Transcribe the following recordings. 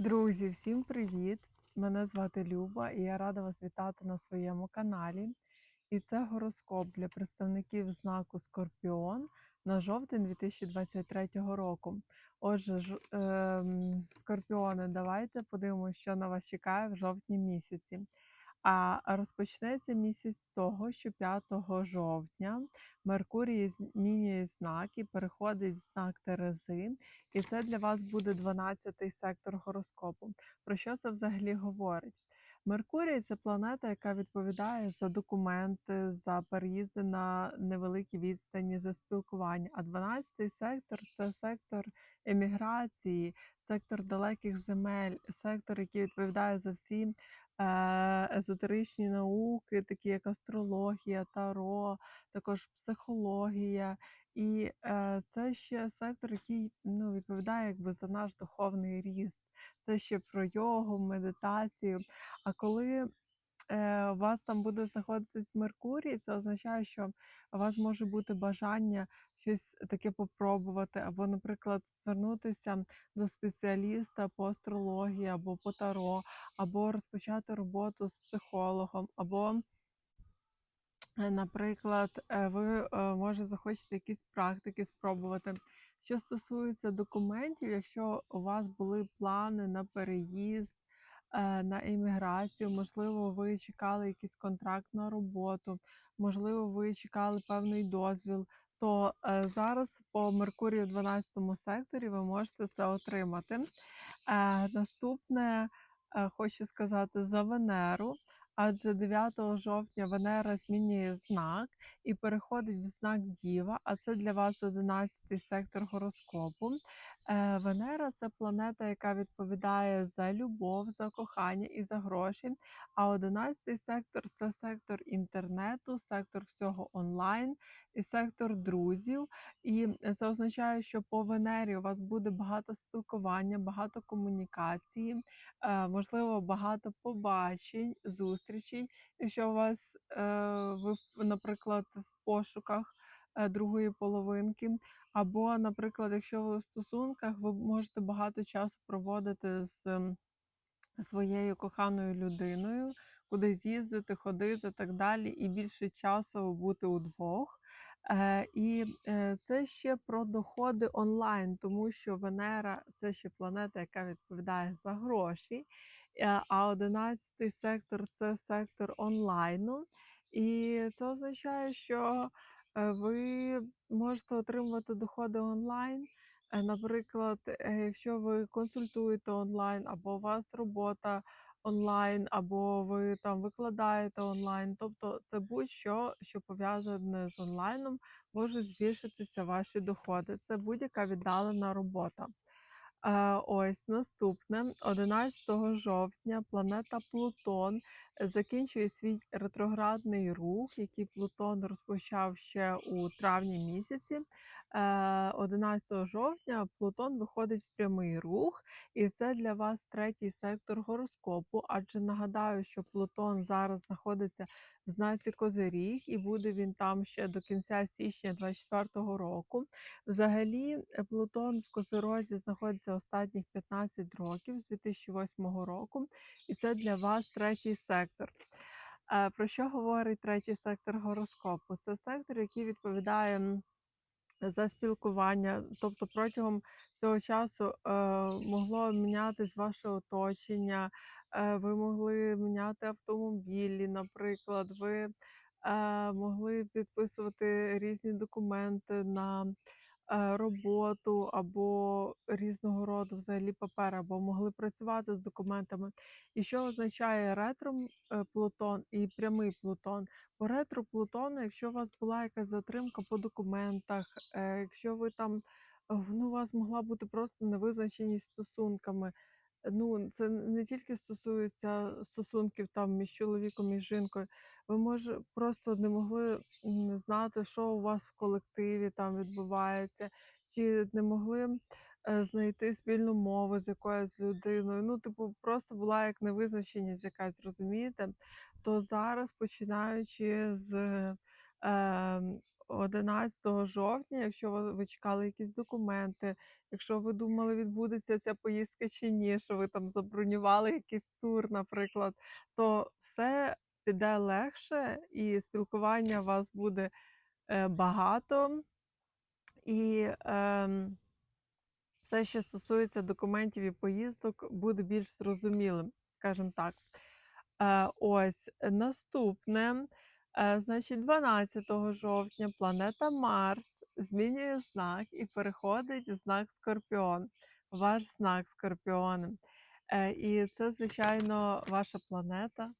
Друзі, всім привіт! Мене звати Люба і я рада вас вітати на своєму каналі. І це гороскоп для представників знаку Скорпіон на жовтень 2023 року. Отже, ж, е, скорпіони, давайте подивимося, що на вас чекає в жовтні місяці. А розпочнеться місяць з того, що 5 жовтня Меркурій змінює знак і переходить в знак Терези, і це для вас буде 12-й сектор гороскопу. Про що це взагалі говорить? Меркурій це планета, яка відповідає за документи, за переїзди на невеликі відстані, за спілкування. А 12-й сектор це сектор еміграції, сектор далеких земель, сектор, який відповідає за всі езотеричні науки, такі як астрологія, таро, також психологія. І е, це ще сектор, який ну, відповідає якби за наш духовний ріст. Це ще про йогу, медитацію. А коли у вас там буде знаходитись Меркурій, це означає, що у вас може бути бажання щось таке попробувати, або, наприклад, звернутися до спеціаліста по астрології або по таро, або розпочати роботу з психологом, або Е, Наприклад, е, ви е, може захочете якісь практики спробувати. Що стосується документів, якщо у вас були плани на переїзд, е, на імміграцію, можливо, ви чекали якийсь контракт на роботу, можливо, ви чекали певний дозвіл, то е, зараз по Меркурію в 12 секторі ви можете це отримати. Е, Наступне е, хочу сказати за Венеру. Адже 9 жовтня Венера змінює знак і переходить в знак Діва, а це для вас 11-й сектор гороскопу. Е, Венера це планета, яка відповідає за любов, за кохання і за гроші. А 11-й сектор це сектор інтернету, сектор всього онлайн і сектор друзів. І це означає, що по Венері у вас буде багато спілкування, багато комунікації, е, можливо, багато побачень, зустрічей. Якщо у вас е, ви, наприклад, в пошуках другої половинки, або, наприклад, якщо ви в стосунках, ви можете багато часу проводити з своєю коханою людиною, кудись їздити, ходити, так далі, і більше часу бути удвох. Е, і е, це ще про доходи онлайн, тому що Венера це ще планета, яка відповідає за гроші. Е, а 11 сектор це сектор онлайну. І це означає, що е, ви можете отримувати доходи онлайн. Е, Наприклад, е, якщо ви консультуєте онлайн, або у вас робота онлайн, або ви там викладаєте онлайн, тобто це будь-що, що пов'язане з онлайном, може збільшитися ваші доходи. Це будь-яка віддалена робота. Е, ось наступне, 11 жовтня, планета Плутон закінчує свій ретроградний рух, який Плутон розпочав ще у травні місяці. Е, 11 жовтня Плутон виходить в прямий рух, і це для вас третій сектор гороскопу. Адже нагадаю, що Плутон зараз знаходиться в знаці Козиріг, і буде він там ще до кінця січня 2024 року. Взагалі, е, Плутон в Козирозі знаходиться останніх 15 років з 2008 року, і це для вас третій сектор. Е, Про що говорить третій сектор гороскопу? Це сектор, який відповідає за спілкування. Тобто протягом цього часу е, могло мінятись ваше оточення, е, ви могли міняти автомобілі, наприклад, ви е, могли підписувати різні документи на роботу або різного роду взагалі папери, або могли працювати з документами. І що означає ретро е, і прямий Плутон? По ретро Плутону, якщо у вас була якась затримка по документах, е, якщо ви там е, ну, у вас могла бути просто невизначеність стосунками. Ну, це не тільки стосується стосунків там між чоловіком і жінкою. Ви може просто не могли знати, що у вас в колективі там відбувається, чи не могли е, знайти спільну мову з якоюсь людиною. Ну, типу, просто була як невизначеність якась, розумієте? То зараз, починаючи з е, 11 жовтня, якщо ви чекали якісь документи, якщо ви думали, відбудеться ця поїздка чи ні, що ви там забронювали якийсь тур, наприклад, то все піде легше і спілкування у вас буде, е, багато. І, ем, все, що стосується документів і поїздок, буде більш зрозумілим, скажімо так. Е, ось наступне, е, значить, 12 жовтня планета Марс змінює знак і переходить в знак Скорпіон, ваш знак Скорпіон. Е, і це, звичайно, ваша планета.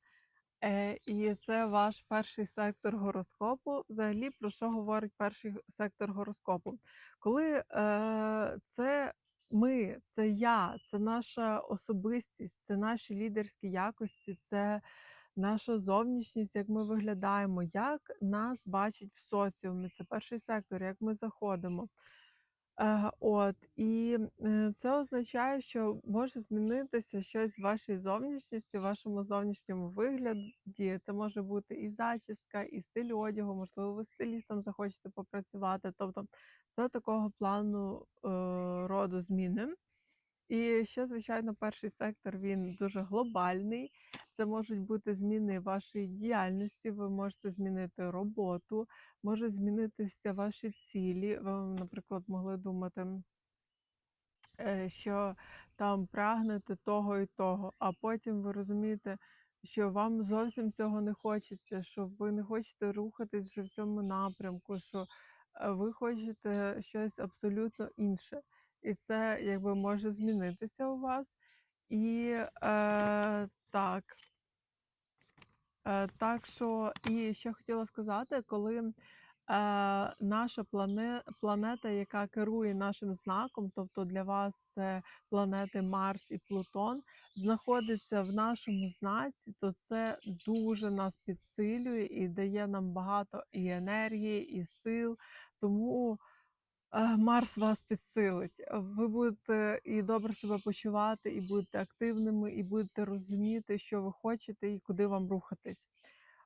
Е, і це ваш перший сектор гороскопу. Взагалі, про що говорить перший сектор гороскопу? Коли е, це ми, це я, це наша особистість, це наші лідерські якості, це наша зовнішність, як ми виглядаємо, як нас бачать в соціумі. Це перший сектор, як ми заходимо. От, і е, це означає, що може змінитися щось в вашій зовнішності, в вашому зовнішньому вигляді. Це може бути і зачіска, і стиль одягу, можливо, ви стилістом захочете попрацювати. Тобто це такого плану е, роду зміни. І ще, звичайно, перший сектор він дуже глобальний. Це можуть бути зміни вашої діяльності, ви можете змінити роботу, можуть змінитися ваші цілі. Ви, наприклад, могли думати, е, що там прагнете того і того, а потім ви розумієте, що вам зовсім цього не хочеться, що ви не хочете рухатись вже в цьому напрямку, що е, ви хочете щось абсолютно інше. І це якби може змінитися у вас. І е, так. Е, так що, і ще хотіла сказати, коли е, наша плане, планета, яка керує нашим знаком, тобто для вас це планети Марс і Плутон, знаходиться в нашому знаці, то це дуже нас підсилює і дає нам багато і енергії, і сил. Тому Марс вас підсилить. Ви будете і добре себе почувати, і будете активними, і будете розуміти, що ви хочете і куди вам рухатись.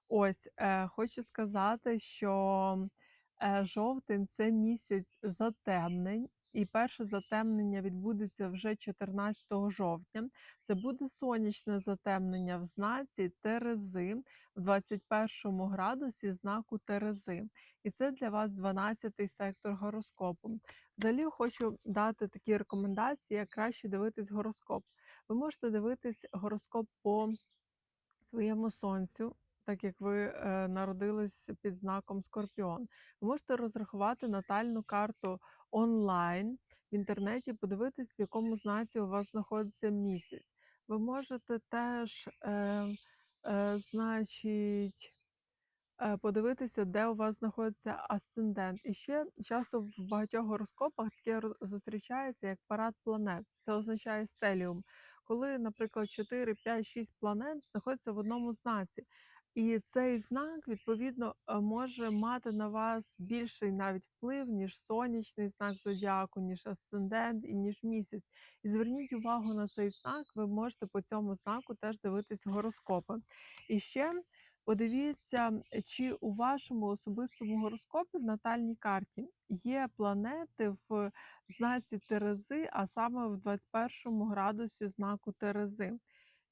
Ось, е, хочу сказати, що е, жовтень це місяць затемнень, і перше затемнення відбудеться вже 14 жовтня. Це буде сонячне затемнення в знаці Терези в 21 градусі знаку Терези. І це для вас 12-й сектор гороскопу. Взагалі хочу дати такі рекомендації, як краще дивитись гороскоп. Ви можете дивитись гороскоп по своєму сонцю, так як ви е, народились під знаком Скорпіон. Ви можете розрахувати натальну карту онлайн в інтернеті, подивитись, в якому знаці у вас знаходиться місяць. Ви можете теж, е, е, значить, е, подивитися, де у вас знаходиться асцендент. І ще часто в багатьох гороскопах таке зустрічається як парад планет. Це означає стеліум. Коли, наприклад, 4, 5, 6 планет знаходяться в одному знаці. І цей знак, відповідно, е, може мати на вас більший навіть вплив, ніж сонячний знак зодіаку, ніж асцендент і ніж місяць. І зверніть увагу на цей знак, ви можете по цьому знаку теж дивитись гороскопи. І ще Подивіться, чи у вашому особистому гороскопі в натальній карті є планети в знаці Терези, а саме в 21 градусі знаку Терези.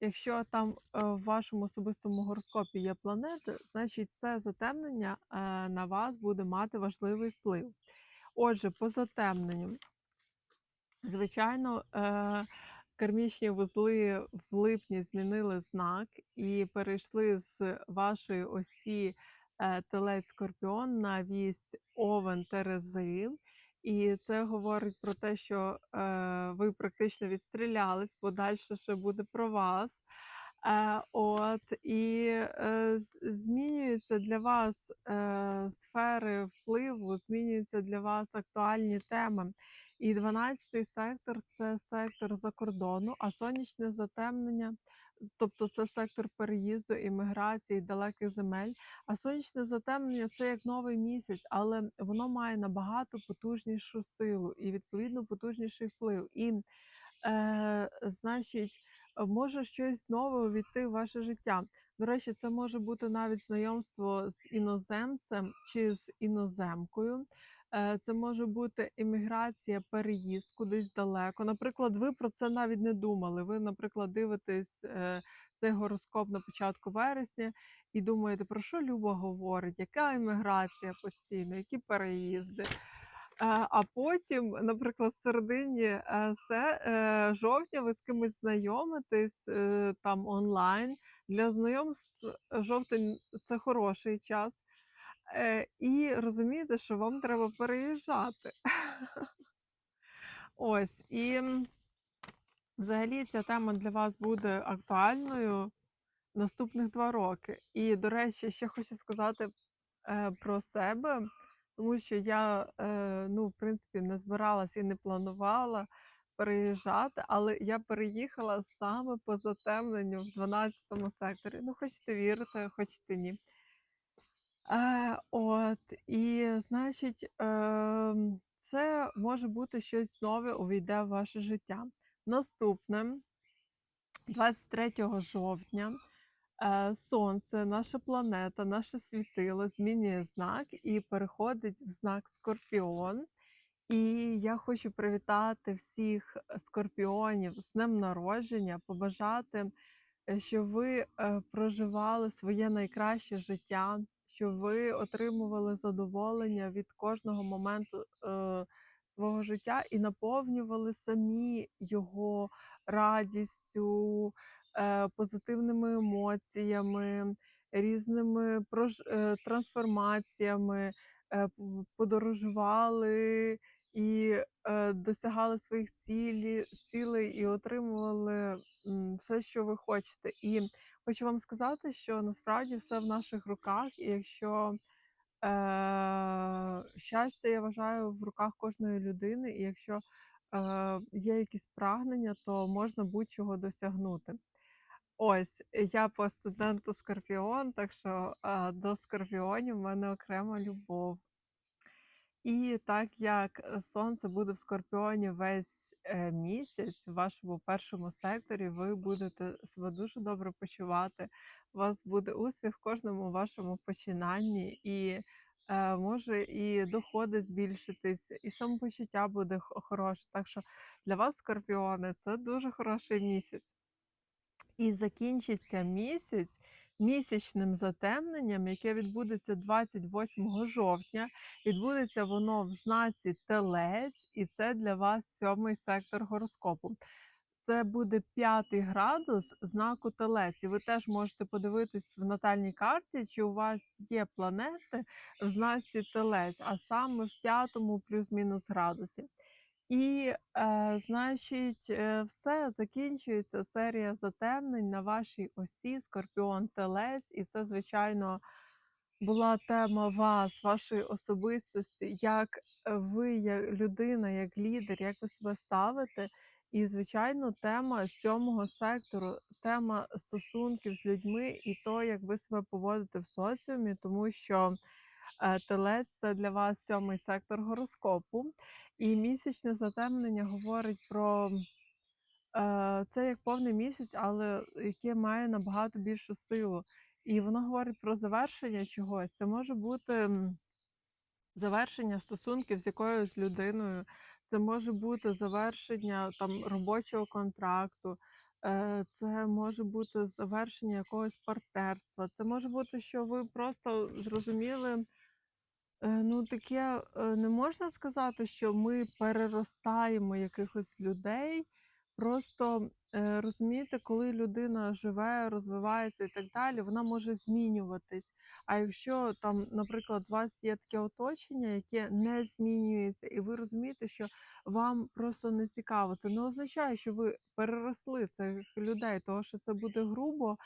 Якщо там е, в вашому особистому гороскопі є планети, значить це затемнення е, на вас буде мати важливий вплив. Отже, по затемненню, звичайно, е, кармічні вузли в липні змінили знак і перейшли з вашої осі Телець Скорпіон на вісь Овен Терези. І це говорить про те, що е, ви практично відстрілялись, подальше ще буде про вас. Е, от, і е, змінюються для вас е, сфери впливу, змінюються для вас актуальні теми. І 12-й сектор це сектор за кордону, а сонячне затемнення, тобто це сектор переїзду, імміграції, далеких земель. А сонячне затемнення це як новий місяць, але воно має набагато потужнішу силу і відповідно потужніший вплив. І е, значить, може щось нове увійти в ваше життя. До речі, це може бути навіть знайомство з іноземцем чи з іноземкою. Е, Це може бути імміграція, переїзд кудись далеко. Наприклад, ви про це навіть не думали. Ви, наприклад, дивитесь е, цей гороскоп на початку вересня і думаєте, про що Люба говорить, яка імміграція постійно, які переїзди. Е, А потім, наприклад, в середині е, се- е, жовтня ви з кимось знайомитесь там онлайн. Для знайомств жовтень це хороший час. Е, І розумієте, що вам треба переїжджати. Ось і взагалі ця тема для вас буде актуальною наступних два роки. І, до речі, ще хочу сказати е, про себе, тому що я, е, ну, в принципі, не збиралась і не планувала переїжджати, але я переїхала саме по затемненню в 12 секторі. Ну, хочете вірите, хочете ні. Е, от, і значить, це може бути щось нове увійде в ваше життя. Наступне, 23 жовтня, е, Сонце, наша планета, наше світило змінює знак і переходить в знак Скорпіон. І я хочу привітати всіх скорпіонів з днем народження, побажати, щоб ви е, проживали своє найкраще життя, щоб ви отримували задоволення від кожного моменту е, свого життя і наповнювали самі його радістю, е, позитивними емоціями, різними е, трансформаціями, е, подорожували і е, досягали своїх цілі, цілей і отримували м, все, що ви хочете. І хочу вам сказати, що насправді все в наших руках, і якщо е, щастя, я вважаю, в руках кожної людини, і якщо е, є якісь прагнення, то можна будь-чого досягнути. Ось я по асценденту Скорпіон, так що е, до скорпіонів в мене окрема любов. І так як е, сонце буде в Скорпіоні весь е, місяць в вашому першому секторі, ви будете себе дуже добре почувати. У вас буде успіх в кожному вашому починанні, і е, може і доходи збільшитись, і самопочуття буде хороше. Так що для вас, скорпіони, це дуже хороший місяць. І закінчиться місяць місячним затемненням, яке відбудеться 28 жовтня. Відбудеться воно в знаці Телець, і це для вас сьомий сектор гороскопу. Це буде п'ятий градус знаку Телець. І ви теж можете подивитись в натальній карті, чи у вас є планети в знаці Телець, а саме в п'ятому плюс-мінус градусі. І, е, значить, е, все закінчується серія затемнень на вашій осі Скорпіон Телець, і це, звичайно, була тема вас, вашої особистості, як ви, як людина, як лідер, як ви себе ставите. І, звичайно, тема сьомого сектору, тема стосунків з людьми і то, як ви себе поводите в соціумі, тому що телець це для вас сьомий сектор гороскопу. І місячне затемнення говорить про е, це як повний місяць, але яке має набагато більшу силу. І воно говорить про завершення чогось. Це може бути завершення стосунків з якоюсь людиною, це може бути завершення там робочого контракту, е, це може бути завершення якогось партнерства. Це може бути, що ви просто зрозуміли. Е, ну, таке, е, не можна сказати, що ми переростаємо якихось людей. Просто, е, розумієте, коли людина живе, розвивається і так далі, вона може змінюватись. А якщо там, наприклад, у вас є таке оточення, яке не змінюється, і ви розумієте, що вам просто не цікаво, це не означає, що ви переросли цих людей, тому що це буде грубо.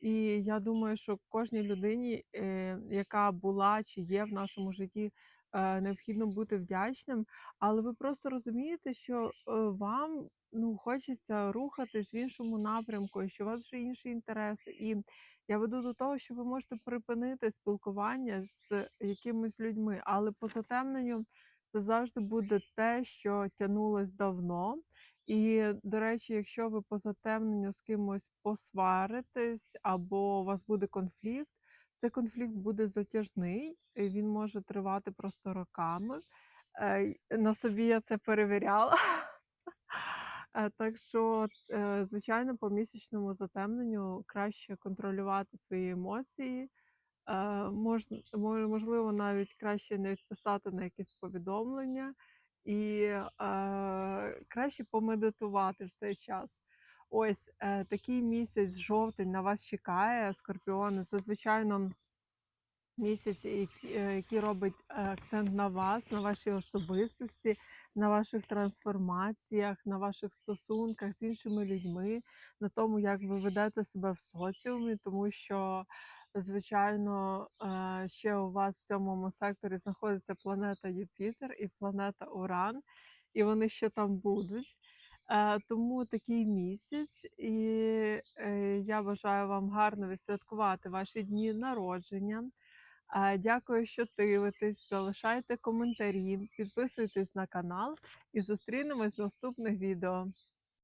І я думаю, що кожній людині, е, яка була чи є в нашому житті, необхідно бути вдячним. Але ви просто розумієте, що е, вам ну, хочеться рухатись в іншому напрямку, що у вас вже інші інтереси. І я веду до того, що ви можете припинити спілкування з якимись людьми, але по затемненню це завжди буде те, що тягнулось давно. І, до речі, якщо ви по затемненню з кимось посваритесь або у вас буде конфлікт, цей конфлікт буде затяжний, він може тривати просто роками. Е, на собі я це перевіряла. Е, так що, е, звичайно, по місячному затемненню краще контролювати свої емоції. Мож мо можливо, навіть краще не відписати на якісь повідомлення і, краще помедитувати в цей час. Ось, е, такий місяць жовтень на вас чекає, скорпіони. Це, звичайно місяць, який, е, робить е, акцент на вас, на вашій особистості, на ваших трансформаціях, на ваших стосунках з іншими людьми, на тому, як ви ведете себе в соціумі, тому що, звичайно, ще у вас в сьомому секторі знаходиться планета Юпітер і планета Уран, і вони ще там будуть. Е, тому такий місяць, і е, я бажаю вам гарно відсвяткувати ваші дні народження. Е, Дякую, що дивитесь. Залишайте коментарі, підписуйтесь на канал і зустрінемось в наступних відео.